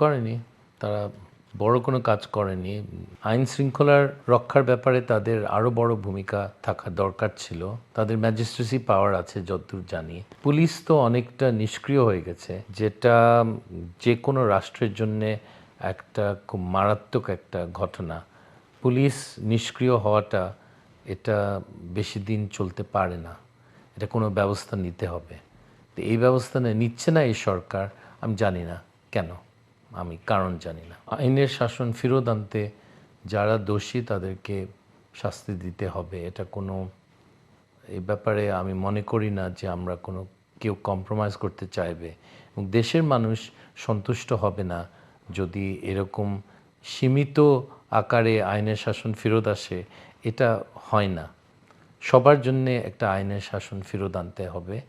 করেনি, তারা বড় কোনো কাজ করেনি। আইন শৃঙ্খলার রক্ষার ব্যাপারে তাদের আরও বড় ভূমিকা থাকা দরকার ছিল। তাদের ম্যাজিস্ট্রেসি পাওয়ার আছে যতদূর জানি। পুলিশ তো অনেকটা নিষ্ক্রিয় হয়ে গেছে, যেটা যে কোনো রাষ্ট্রের জন্যে একটা খুব মারাত্মক একটা ঘটনা। পুলিশ নিষ্ক্রিয় হওয়াটা এটা বেশি দিন চলতে পারে না। এটা কোনো ব্যবস্থা নিতে হবে। তো এই ব্যবস্থা নিচ্ছে না এই সরকার, আমি জানি না কেন। আমি কারণ জানি না। আইনের শাসন ফেরত আনতে যারা দোষী, তাদেরকে শাস্তি দিতে হবে। এটা কোনো এই ব্যাপারে আমি মনে করি না যে আমরা কোনো, কেউ কম্প্রোমাইজ করতে চাইবে। এবং দেশের মানুষ সন্তুষ্ট হবে না যদি এরকম সীমিত আকারে আইনের শাসন ফেরত আসে। এটা হয় না। সবার জন্য একটা আইনের শাসন ফেরত আনতে হবে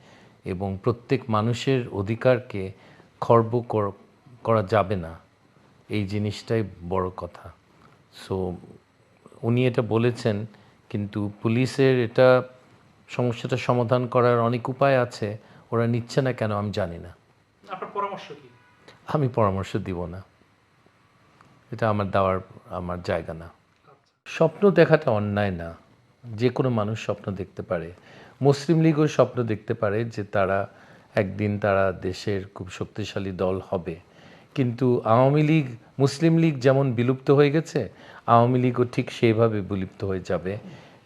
এবং প্রত্যেক মানুষের অধিকারকে খর্ব কর- যাবে না। এই জিনিসটাই বড় কথা। সো উনি এটা বলেছেন কিন্তু পুলিশের এটা সমস্যাটা সমাধান করার অনেক উপায় আছে ওরা নিচ্ছে না কেন আমি জানি না। আপনার পরামর্শ কি? আমি পরামর্শ দিব না। এটা আমার দেওয়ার আমার জায়গা না। স্বপ্ন দেখাটা অন্যায় না। যে কোনো মানুষ স্বপ্ন দেখতে পারে। মুসলিম লীগও স্বপ্ন দেখতে পারে যে তারা একদিন তারা দেশের খুব শক্তিশালী দল হবে। কিন্তু আওয়ামী লীগ, মুসলিম লীগ যেমন বিলুপ্ত হয়ে গেছে, আওয়ামী লীগও ঠিক সেইভাবে বিলুপ্ত হয়ে যাবে।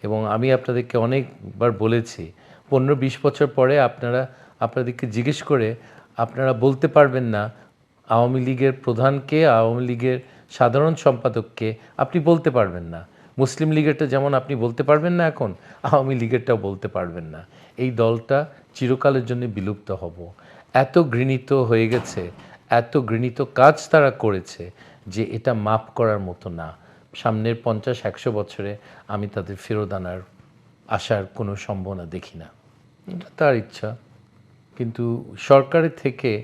এবং আমি আপনাদেরকে অনেকবার বলেছি, পনেরো বিশ বছর পরে আপনারা, আপনাদেরকে জিজ্ঞেস করে আপনারা বলতে পারবেন না আওয়ামী লীগের প্রধানকে, আওয়ামী লীগের সাধারণ সম্পাদককে আপনি বলতে পারবেন না। মুসলিম লীগেরটা যেমন আপনি বলতে পারবেন না এখন, আওয়ামী লীগেরটাও বলতে পারবেন না। এই দলটা চিরকালের জন্য বিলুপ্ত হব। এত ঘৃণিত হয়ে গেছে এত ঘৃণিত কাজ তারা করেছে যে এটা মাপ করার মতো না। সামনের পঞ্চাশ, একশো বছরে আমি তাদের ফেরত আনার আসার কোনো সম্ভাবনা দেখি না। এটা তার ইচ্ছা। কিন্তু সরকারের থেকে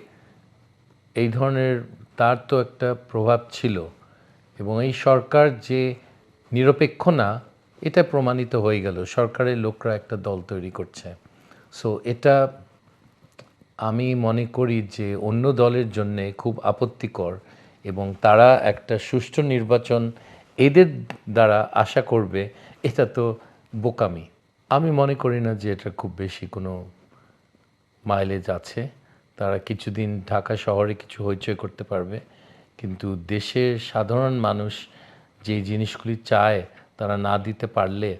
এই ধরনের তার তো একটা প্রভাব ছিল এবং এই সরকার যে নিরপেক্ষ না, এটা প্রমাণিত হয়ে গেল। সরকারের লোকরা একটা দল তৈরি করছে। সো এটা আমি মনে করি যে অন্য দলের জন্য খুব আপত্তিকর এবং তারা একটা সুষ্ঠু নির্বাচন এদের দ্বারা আশা করবে, এটা তো বোকামি। আমি মনে করি না যে এটা খুব বেশি কোনো মাইলেজ আছে। তারা কিছুদিন ঢাকা শহরে কিছু হইচই করতে পারবে, কিন্তু দেশের সাধারণ মানুষ যে জিনিসগুলি চায় তারা না দিতে পারলে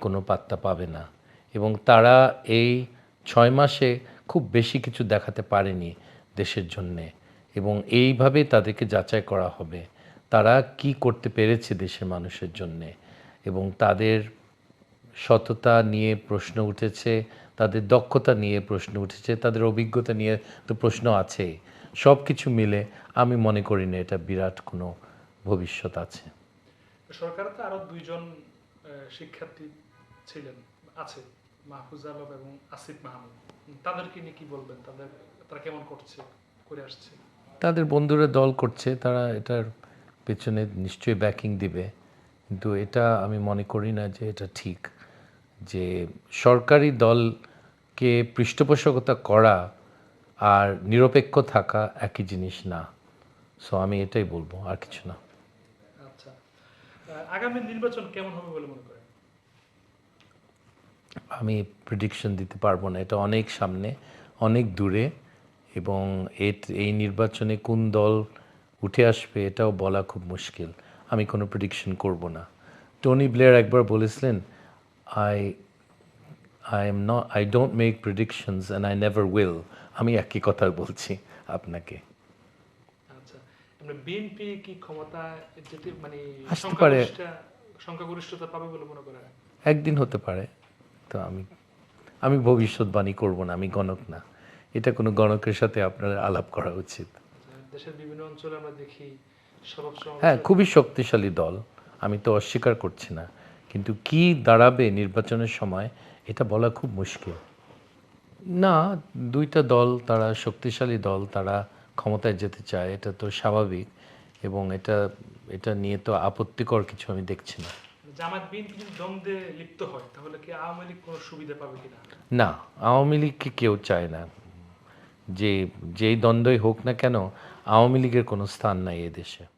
কোনো পাত্তা পাবে না। এবং তারা এই ছয় মাসে খুব বেশি কিছু দেখাতে পারেনি দেশের জন্যে এবং এইভাবে তাদেরকে যাচাই করা হবে। তারা কি করতে পেরেছে দেশের মানুষের জন্যে এবং তাদের সততা নিয়ে প্রশ্ন উঠেছে, তাদের দক্ষতা নিয়ে প্রশ্ন উঠেছে, তাদের অভিজ্ঞতা নিয়ে তো প্রশ্ন আছে। সব কিছু মিলে আমি মনে করি না এটা বিরাট কোনো ভবিষ্যৎ আছে। সরকার তো আরও দুইজন শিক্ষার্থী ছিলেন, আছে। মাহফুজ আলম এবং আসিফ মাহমুদ। তাদেরকে নিয়ে কি বলবেন? তাদের তারা কেমন করছে করে আসছে? তাদের বন্ধুরা দল করছে তারা এটার পেছনে নিশ্চয়ই ব্যাকিং দিবে। কিন্তু এটা আমি মনে করি না যে এটা ঠিক। যে সরকারি দলকে পৃষ্ঠপোষকতা করা আর নিরপেক্ষ থাকা একই জিনিস না। সো আমি এটাই বলব আর কিছু না। আচ্ছা। আগামী নির্বাচন কেমন হবে বলে মনে করেন? আমি প্রেডিকশন দিতে পারব না। এটা অনেক সামনে অনেক দূরে এবং এট- এই নির্বাচনে কোন দল উঠে আসবে এটাও বলা খুব মুশকিল। আমি কোনো প্রেডিকশন করব না। টনি ব্লেয়ার একবার বলেছিলেন I I am not I don't make predictions and I never will আমি একই কথা বলছি আপনাকে। আচ্ছা বিএনপি কি ক্ষমতা মানে আসতে পারে। সংখ্যাগরিষ্ঠতা- সংখ্যাগরিষ্ঠতা পাবে বলে মনে করেন? একদিন হতে পারে। তো আমি আমি ভবিষ্যৎবাণী করব না আমি গণক না। এটা কোনো গণকের সাথে আপনার আলাপ করা উচিত। দেশের বিভিন্ন অঞ্চলে আমরা দেখি হ্যাঁ খুবই শক্তিশালী দল আমি তো অস্বীকার করছি না। কিন্তু কি দাঁড়াবে নির্বাচনের সময় এটা বলা খুব মুশকিল। না দুইটা দল তারা শক্তিশালী দল তারা ক্ষমতায় যেতে চায় এটা তো স্বাভাবিক। এবং এটা এটা নিয়ে তো আপত্তিকর কিছু আমি দেখছি না। জামাত বিএনপি যদি দ্বন্দ্বে লিপ্ত হয়, তাহলে কি আওয়ামী লীগ কোনো সুবিধা পাবে কিনা? না, আওয়ামী লীগকে কেউ চায় না। যে, যেই দ্বন্দ্বই হোক না কেন, আওয়ামী লীগের কোনো স্থান নাই এদেশে